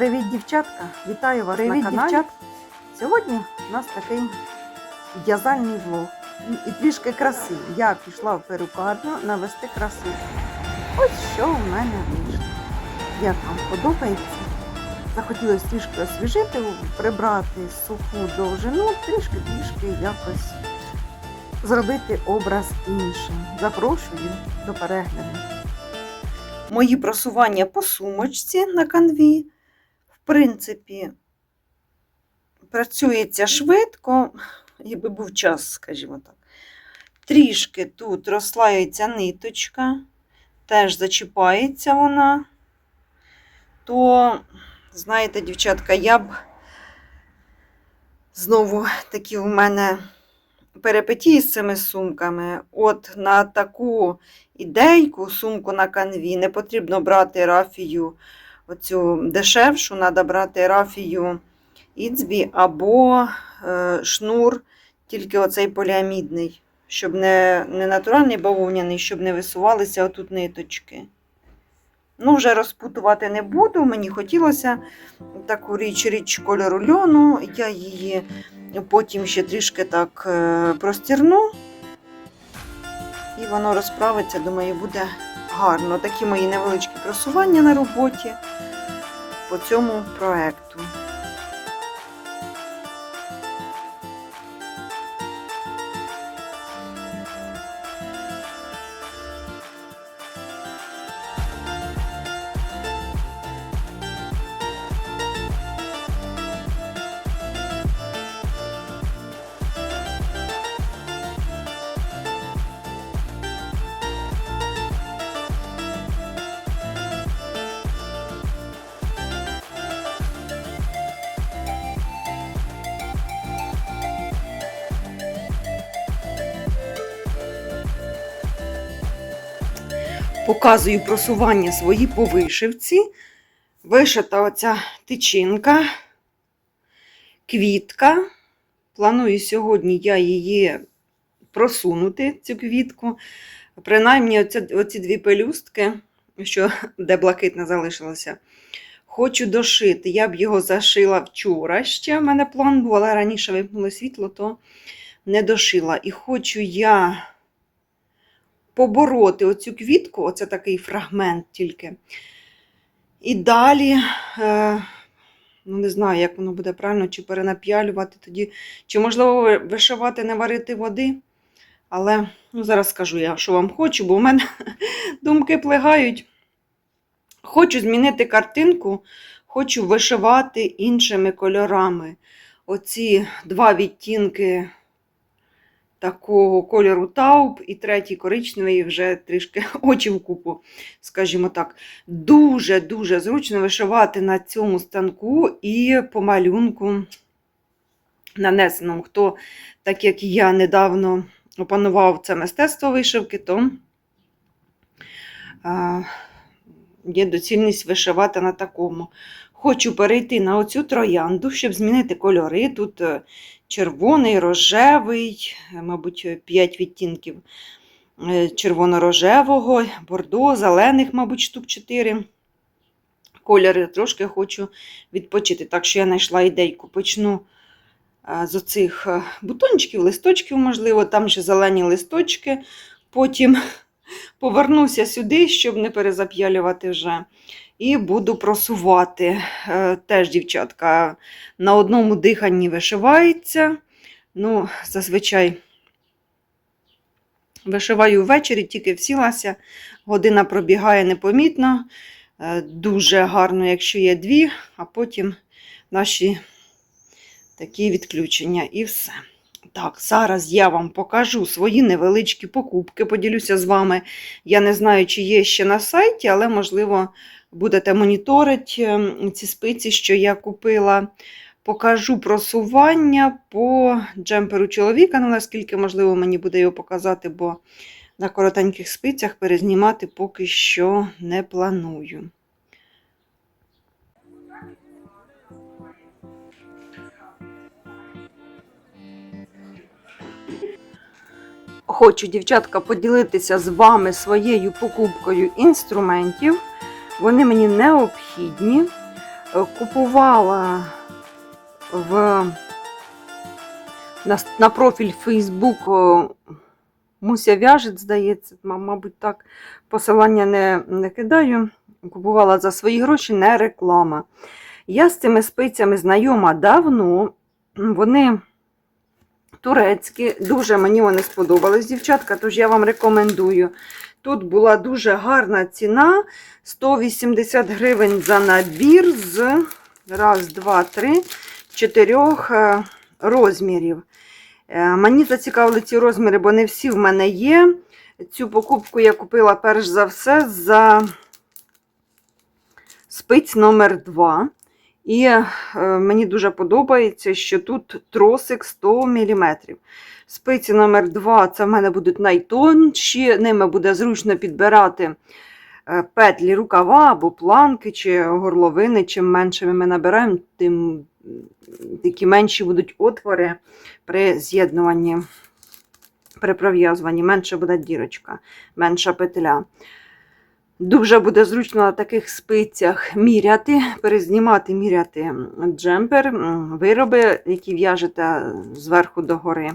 Привіт, дівчатка! Вітаю вас Привіт, на каналі. дівчат. Сьогодні у нас такий в'язальний влог і, трішки краси. Я пішла в перукарню навести красу. Ось що в мене вийшло. Як вам подобається? Захотілося трішки освіжити, прибрати суху довжину, трішки-трішки якось зробити образ іншим. Запрошую до перегляду. Мої просування по сумочці на канві принципі, працюється швидко, якби був час, скажімо так. Трішки тут розслається ниточка, теж зачіпається вона, то, знаєте, дівчатка, я б знову такі в мене перипетії з цими сумками. От на таку ідейку, сумку на канві, не потрібно брати рафію оцю дешевшу, треба брати рафію Іцбі або е, шнур, тільки оцей поліамідний, щоб не, не натуральний бавовняний, щоб не висувалися отут ниточки. Ну, вже розпутувати не буду. Мені хотілося таку річ, річ кольору льону. Я її потім ще трішки так е, простірну. І воно розправиться, думаю, буде гарно. Такі мої невеличкі просування на роботі по цьому проекту. Показую просування свої по вишивці. Вишита оця тичинка, квітка. Планую сьогодні я її просунути, цю квітку. Принаймні, оці, оці дві пелюстки, що де блакитне залишилося, хочу дошити. Я б його зашила вчора ще. в мене план був, але раніше вимкнуло світло, то не дошила. І хочу я побороти оцю квітку, оце такий фрагмент тільки. І далі, е, ну не знаю, як воно буде правильно, чи перенап'ялювати тоді, чи можливо вишивати, не варити води. Але ну, зараз скажу я, що вам хочу, бо в мене думки плигають. Хочу змінити картинку, хочу вишивати іншими кольорами. Оці два відтінки такого кольору тауп, і третій коричневий вже трішки очі в купу, скажімо так. Дуже-дуже зручно вишивати на цьому станку і по малюнку нанесеному. Хто, так як я недавно опанував це мистецтво вишивки, то є доцільність вишивати на такому. Хочу перейти на оцю троянду, щоб змінити кольори. Тут е, червоний, рожевий, мабуть, 5 відтінків е, червоно-рожевого, бордо, зелених, мабуть, штук 4 кольори. Трошки хочу відпочити. Так що я знайшла ідейку. Почну е, з оцих е, бутончиків, листочків, можливо, там ще зелені листочки. Потім повернуся сюди, щоб не перезап'ялювати вже. І буду просувати. Е, Теж, дівчатка, на одному диханні вишивається. Ну, зазвичай вишиваю ввечері, тільки всілася. Година пробігає непомітно. Е, Дуже гарно, якщо є дві, а потім наші такі відключення і все. Так, зараз я вам покажу свої невеличкі покупки, поділюся з вами. Я не знаю, чи є ще на сайті, але, можливо, будете моніторити ем, ці спиці, що я купила. Покажу просування по джемперу чоловіка, ну наскільки можливо мені буде його показати, бо на коротеньких спицях перезнімати поки що не планую. Хочу, дівчатка, поділитися з вами своєю покупкою інструментів. Вони мені необхідні. Е, Купувала в, на, на профіль Facebook Муся в'яжець, здається, мабуть, так. Посилання не, не кидаю. Купувала за свої гроші, не реклама. Я з цими спицями знайома давно. Вони турецькі, дуже мені вони сподобались, дівчатка, тож я вам рекомендую. Тут була дуже гарна ціна 180 гривень за набір з раз, два, три, чотирьох е, розмірів. Е, Мені зацікавили ці розміри, бо не всі в мене є. Цю покупку я купила перш за все за спиць номер 2. І е, мені дуже подобається, що тут тросик 100 мм. Спиці номер 2 це в мене будуть найтонші, ними буде зручно підбирати е, петлі рукава або планки чи горловини. Чим меншими ми набираємо, тим такі менші будуть отвори при з'єднуванні, при пров'язуванні. Менше буде дірочка, менша петля. Дуже буде зручно на таких спицях міряти, перезнімати, міряти джемпер, вироби, які в'яжете зверху до гори.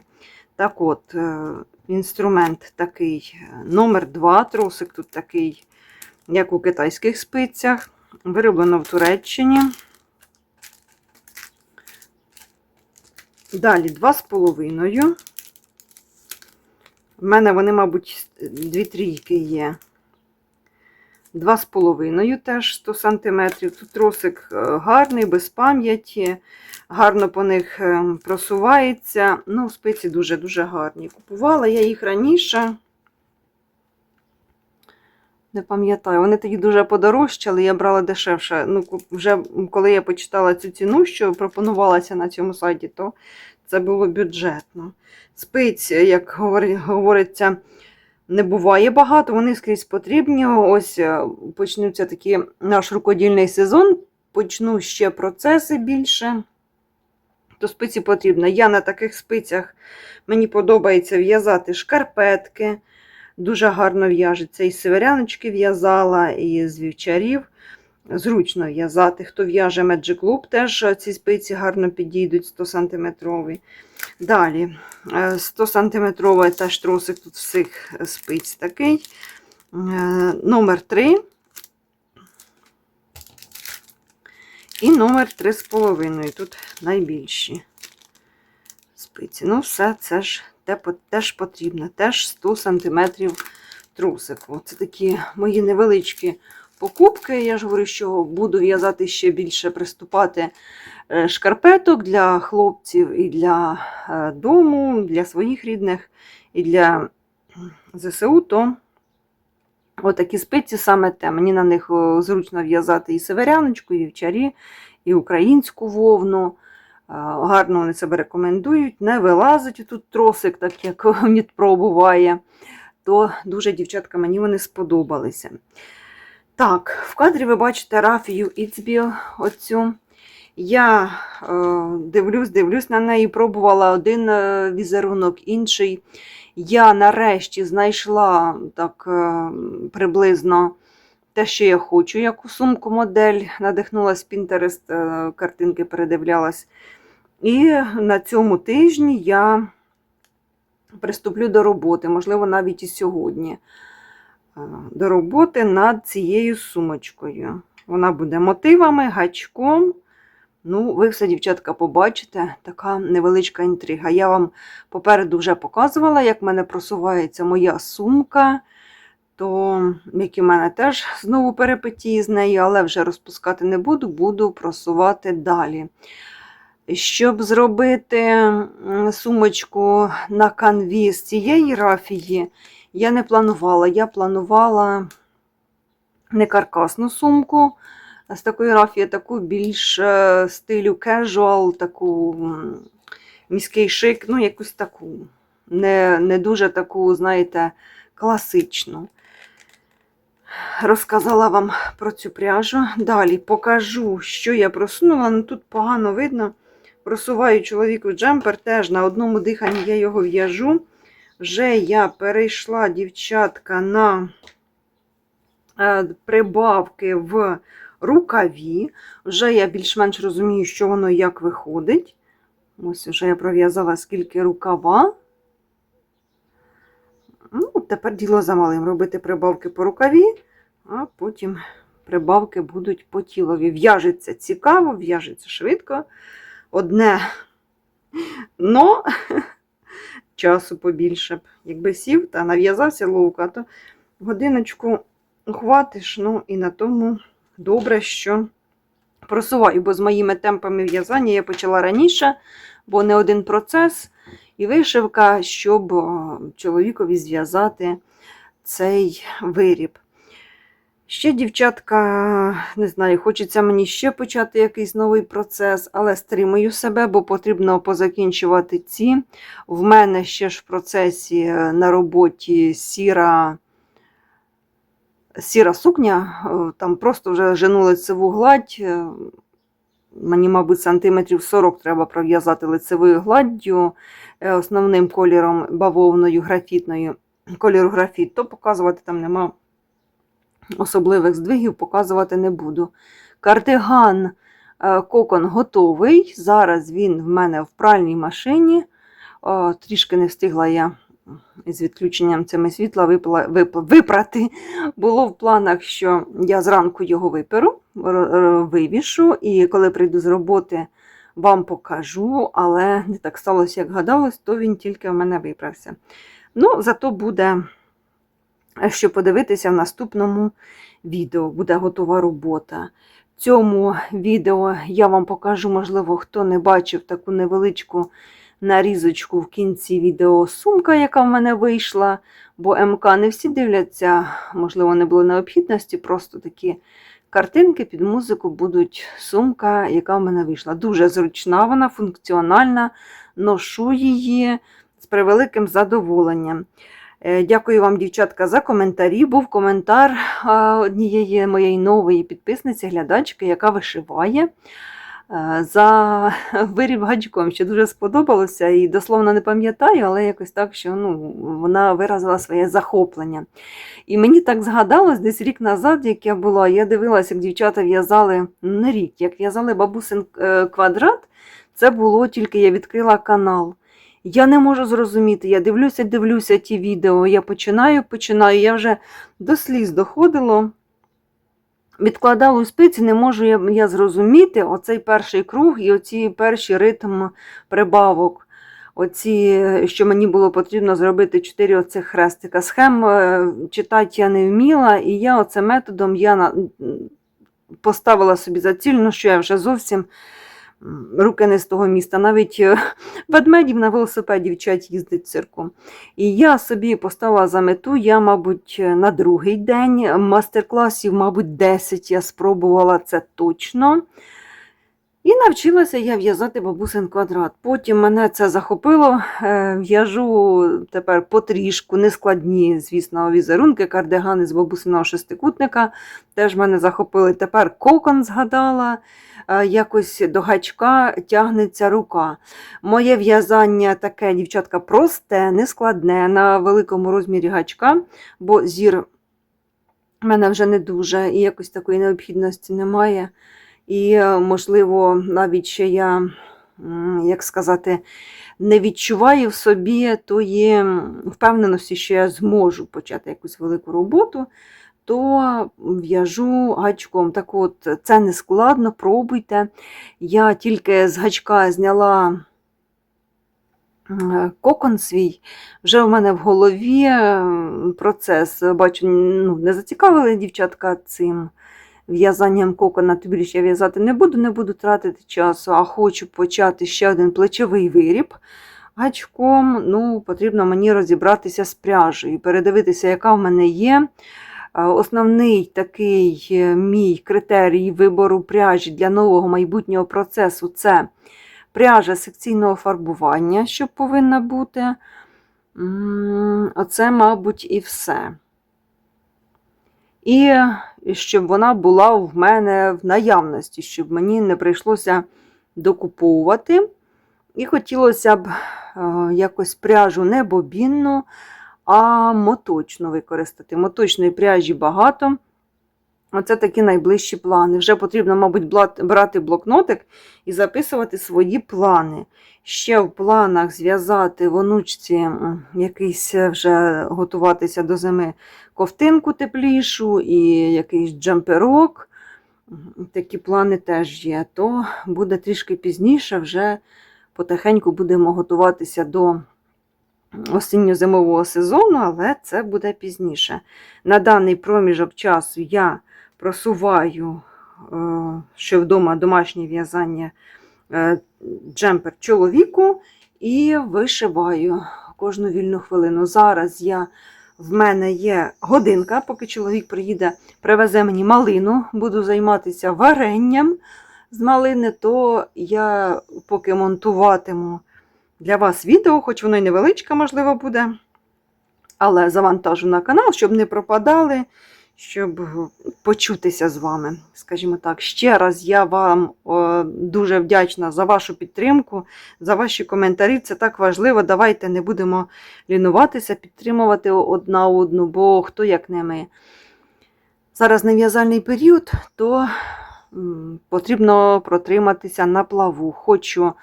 Так от, е, інструмент такий е, номер 2, тросик тут такий, як у китайських спицях. Вироблено в Туреччині. Далі 2,5. В мене вони, мабуть, дві трійки є. 2,5 теж 100 см. Тут тросик е, гарний, без пам'яті, гарно по них е, просувається. Ну, спиці дуже-дуже гарні. Купувала я їх раніше. Не пам'ятаю, вони тоді дуже подорожчали, я брала дешевше. Ну, вже коли я почитала цю ціну, що пропонувалася на цьому сайті, то це було бюджетно. Спиць, як говори- говориться, не буває багато, вони скрізь потрібні. Ось е, почнуться такі наш рукодільний сезон, почну ще процеси більше. То спиці потрібно. Я на таких спицях мені подобається в'язати шкарпетки. Дуже гарно в'яжеться. І северяночки в'язала, і з вівчарів. Зручно в'язати. Хто в'яже Magic Loop, теж ці спиці гарно підійдуть 100 см. Далі е, 100 см теж тросик тут всіх спиць такий. Е, Номер 3. І номер 3,5. Тут найбільші спиці. Ну, все це ж теж потрібно. Теж 100 см трусику. Це такі мої невеличкі покупки. Я ж говорю, що буду в'язати ще більше, приступати шкарпеток для хлопців і для е, дому, для своїх рідних, і для ЗСУ, то отакі спиці саме те. Мені на них зручно в'язати і северяночку, і вівчарі, і українську вовну. Е, Гарно вони себе рекомендують, не вилазить тут тросик, так як в буває. То дуже, дівчатка, мені вони сподобалися. Так, в кадрі ви бачите Рафію Іцбіл оцю. Я е, дивлюсь, дивлюсь на неї, пробувала один е, візерунок, інший. Я нарешті знайшла так е, приблизно те, що я хочу, яку сумку модель. Надихнулась е, картинки передивлялась. І на цьому тижні я приступлю до роботи, можливо, навіть і сьогодні. До роботи над цією сумочкою. Вона буде мотивами, гачком. Ну, ви все, дівчатка, побачите, така невеличка інтрига. Я вам попереду вже показувала, як в мене просувається моя сумка, то які в мене теж знову перипетії з нею, але вже розпускати не буду, буду просувати далі. Щоб зробити сумочку на канві з цієї рафії, я не планувала. Я планувала не каркасну сумку, з такої таку більш е, стилю casual, таку міський шик, ну, якусь таку, не, не дуже таку, знаєте, класичну. Розказала вам про цю пряжу. Далі покажу, що я просунула. Ну, тут погано видно. Просуваю чоловіку джемпер, теж на одному диханні я його в'яжу. Вже я перейшла, дівчатка, на е, прибавки в рукаві. Вже я більш-менш розумію, що воно як виходить. Ось вже я пров'язала скільки рукава. Ну, тепер діло за малим. Робити прибавки по рукаві, а потім прибавки будуть по тілові. В'яжеться цікаво, в'яжеться швидко. Одне, но часу побільше б. Якби сів та нав'язався ловко, то годиночку хватиш, ну і на тому добре, що просуваю, бо з моїми темпами в'язання я почала раніше, бо не один процес і вишивка, щоб чоловікові зв'язати цей виріб. Ще, дівчатка, не знаю, хочеться мені ще почати якийсь новий процес, але стримую себе, бо потрібно позакінчувати ці. В мене ще ж в процесі е, на роботі сіра, сіра сукня, е, там просто вже жену лицеву гладь. е, Мені, мабуть, сантиметрів 40 треба пров'язати лицевою гладдю е, основним кольором бавовною графітною, кольору графіт, то показувати там нема особливих здвигів, показувати не буду. Кардиган е, кокон готовий. Зараз він в мене в пральній машині. Трішки не встигла я з відключенням цими світла випла, вип, випрати. Було в планах, що я зранку його виперу, вивішу, і коли прийду з роботи, вам покажу, але не так сталося, як гадалось, то він тільки в мене виправся. Ну, зато буде що подивитися в наступному відео. Буде готова робота. В цьому відео я вам покажу, можливо, хто не бачив таку невеличку нарізочку в кінці відео сумка, яка в мене вийшла. Бо МК не всі дивляться, можливо, не було необхідності, просто такі картинки під музику будуть сумка, яка в мене вийшла. Дуже зручна вона, функціональна, ношу її з превеликим задоволенням. Е, Дякую вам, дівчатка, за коментарі. Був коментар однієї моєї нової підписниці, глядачки, яка вишиває за виріб гачком, що дуже сподобалося. І дословно не пам'ятаю, але якось так, що ну, вона виразила своє захоплення. І мені так згадалось десь рік назад, як я була, я дивилася, як дівчата в'язали не рік, як в'язали бабусин е, квадрат. Це було тільки я відкрила канал. Я не можу зрозуміти. Я дивлюся, дивлюся ті відео. Я починаю, починаю. Я вже до сліз доходило. Відкладала у спиці, не можу я, я зрозуміти оцей перший круг і оці перші ритм прибавок. Оці, що мені було потрібно зробити чотири оцих хрестика. Схем е, читати я не вміла, і я оце методом я поставила собі за ціль, ну що я вже зовсім руки не з того міста. Навіть е, ведмедів на велосипеді вчать їздить цирком. І я собі поставила за мету, я, мабуть, на другий день мастер-класів, мабуть, 10 я спробувала це точно. І навчилася я в'язати бабусин квадрат. Потім мене це захопило. е, В'яжу тепер потрішку, нескладні, звісно, візерунки, кардигани з бабусиного шестикутника. Теж мене захопили. Тепер кокон згадала. е, Якось до гачка тягнеться рука. Моє в'язання таке, дівчатка, просте, нескладне, на великому розмірі гачка, бо зір в мене вже не дуже і якось такої необхідності немає. І, е, можливо, навіть ще я, як сказати, не відчуваю в собі тої впевненості, що я зможу почати якусь велику роботу, то в'яжу гачком. Так от, це не складно, пробуйте. Я тільки з гачка зняла е, кокон свій, вже в мене в голові процес. Бачу, ну, не зацікавили дівчатка цим в'язанням кокона, тобі більше я в'язати не буду, не буду тратити часу, а хочу почати ще один плечовий виріб. Гачком ну, потрібно мені розібратися з пряжею, передивитися, яка в мене є. Основний такий е, мій критерій вибору пряжі для нового майбутнього процесу це пряжа секційного фарбування, що повинна бути. Оце, мабуть, і все. І щоб вона була в мене в наявності, щоб мені не прийшлося докуповувати. І хотілося б е, якось пряжу не бобінну, а моточну використати. Моточної пряжі багато. Оце такі найближчі плани. Вже потрібно, мабуть, брати блокнотик і записувати свої плани. Ще в планах зв'язати в онучці якийсь е, вже готуватися до зими ковтинку теплішу і якийсь джемперок. Такі плани теж є. То буде трішки пізніше, вже потихеньку будемо готуватися до осінньо-зимового сезону, але це буде пізніше. На даний проміжок часу я просуваю, е, що вдома домашнє в'язання е, джемпер чоловіку і вишиваю кожну вільну хвилину. Зараз я, в мене є годинка, поки чоловік приїде, привезе мені малину, буду займатися варенням з малини, то я поки монтуватиму для вас відео, хоч воно й невеличке, можливо, буде. Але завантажу на канал, щоб не пропадали, щоб почутися з вами. Скажімо так, ще раз я вам о, дуже вдячна за вашу підтримку, за ваші коментарі. Це так важливо. Давайте не будемо лінуватися, підтримувати одна одну, бо хто як не ми. Зараз нев'язальний період, то потрібно протриматися на плаву. Хочу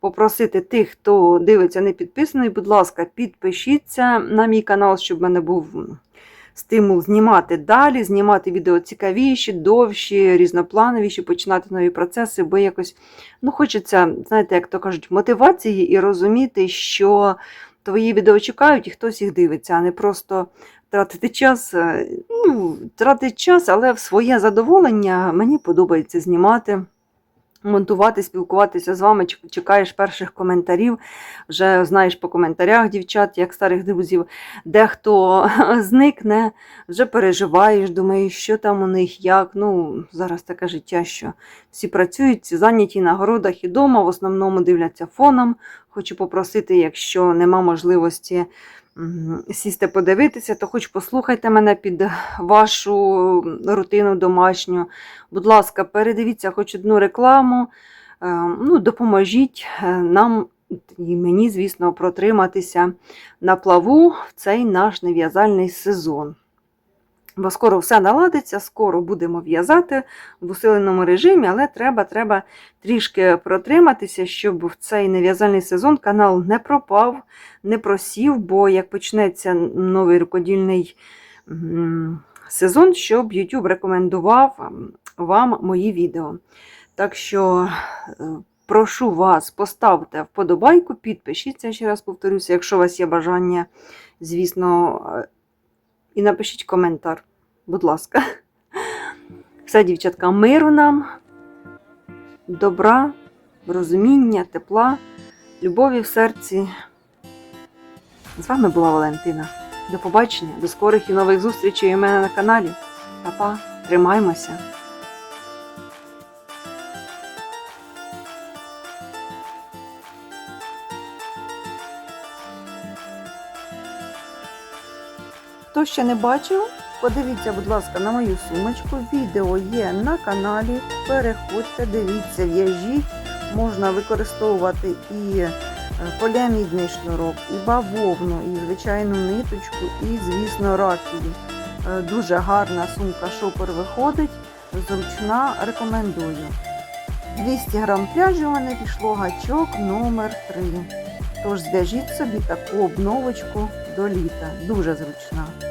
попросити тих, хто дивиться, не підписаний, будь ласка, підпишіться на мій канал, щоб в мене був стимул знімати далі, знімати відео цікавіші, довші, різноплановіші, починати нові процеси, бо якось ну, хочеться, знаєте, як то кажуть, мотивації і розуміти, що твої відео чекають і хтось їх дивиться, а не просто тратити час. е, Ну, тратити час, але в своє задоволення мені подобається знімати монтувати, спілкуватися з вами, чек- чекаєш перших коментарів, вже знаєш по коментарях дівчат, як старих друзів, дехто зникне, вже переживаєш, думаєш, що там у них, як. Ну, зараз таке життя, що всі працюють, зайняті на городах і вдома, в основному дивляться фоном. Хочу попросити, якщо нема можливості сісти подивитися, то хоч послухайте мене під вашу рутину домашню. Будь ласка, передивіться хоч одну рекламу, е, ну, допоможіть е, нам і мені, звісно, протриматися на плаву в цей наш нев'язальний сезон. Бо скоро все наладиться, скоро будемо в'язати в усиленому режимі, але треба, треба трішки протриматися, щоб в цей нев'язальний сезон канал не пропав, не просів, бо як почнеться новий рукодільний сезон, щоб YouTube рекомендував вам мої відео. Так що е, прошу вас, поставте вподобайку, підпишіться, ще раз повторюся, якщо у вас є бажання, звісно, е, і напишіть коментар, будь ласка. Все, дівчатка, миру нам, добра, розуміння, тепла, любові в серці. З вами була Валентина. До побачення, до скорих і нових зустрічей у мене на каналі. Па-па, тримаймося! Хто ще не бачив, подивіться, будь ласка, на мою сумочку. Відео є на каналі. Переходьте, дивіться, в'яжіть. Можна використовувати і е, поліамідний шнурок, і бавовну, і звичайну ниточку, і, звісно, рафію. Е, Дуже гарна сумка шопер виходить, зручна, рекомендую. 200 грам пряжі у мене пішло гачок номер 3. Тож зв'яжіть собі таку обновочку до літа. Дуже зручна.